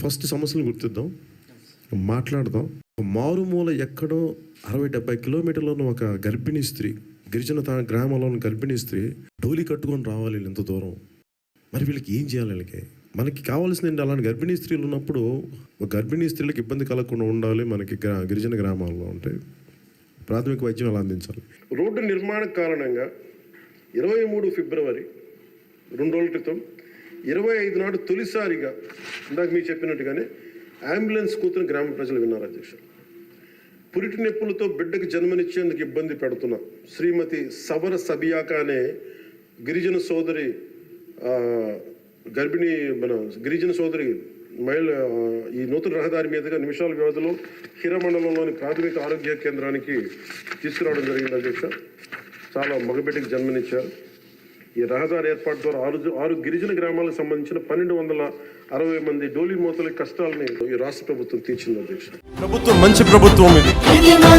First సమస్యలు గుర్తిద్దాం. మాట్లాడదాం. మారుమూల ఎక్కడో అరవై డెబ్బై కిలోమీటర్లో ఉన్న ఒక గర్భిణీ స్త్రీ గిరిజన తా- గ్రామంలో ఉన్న గర్భిణీ స్త్రీ డోలి కట్టుకొని రావాలి ఇంత దూరం. మరి వీళ్ళకి ఏం చేయాలి వీళ్ళకి? మనకి కావాల్సింది ఏంటి? అలాంటి గర్భిణీ స్త్రీలు ఉన్నప్పుడు ఒక గర్భిణీ స్త్రీలకు ఇబ్బంది కలగకుండా ఉండాలి మనకి గ్రా- గిరిజన గ్రామాల్లో ఉంటే ప్రాథమిక వైద్యం అలా అందించాలి? రోడ్డు నిర్మాణ కారణంగా ఇరవై మూడు ఫిబ్రవరి రెండు రోజుల క్రితం ఇరవై ఐదు నాడు తొలిసారిగా ఇందాక మీరు చెప్పినట్టుగానే అంబులెన్స్ కూతురు గ్రామ ప్రజలు విన్నారు అధ్యక్ష. పురిటి నొప్పులతో బిడ్డకు జన్మనిచ్చేందుకు ఇబ్బంది పెడుతున్న శ్రీమతి సవర సబియాక అనే గిరిజన సోదరి గర్భిణీ మన గిరిజన సోదరి మహిళ ఈ నూతన రహదారి మీదుగా నిమిషాల వ్యవధిలో హిరమండలంలోని ప్రాథమిక ఆరోగ్య కేంద్రానికి తీసుకురావడం జరిగింది అధ్యక్ష. చాలా మగబిడ్డకి జన్మనిచ్చారు. ఈ రహదారి ఏర్పాటు ద్వారా ఆరు ఆరు గిరిజన గ్రామాలకు సంబంధించిన పన్నెండు వందల అరవై మంది డోలీ మోతల కష్టాలని ఈ రాష్ట్ర ప్రభుత్వం తీర్చింది అధ్యక్ష. ప్రభుత్వం మంచి ప్రభుత్వం ఇది. ఇది మన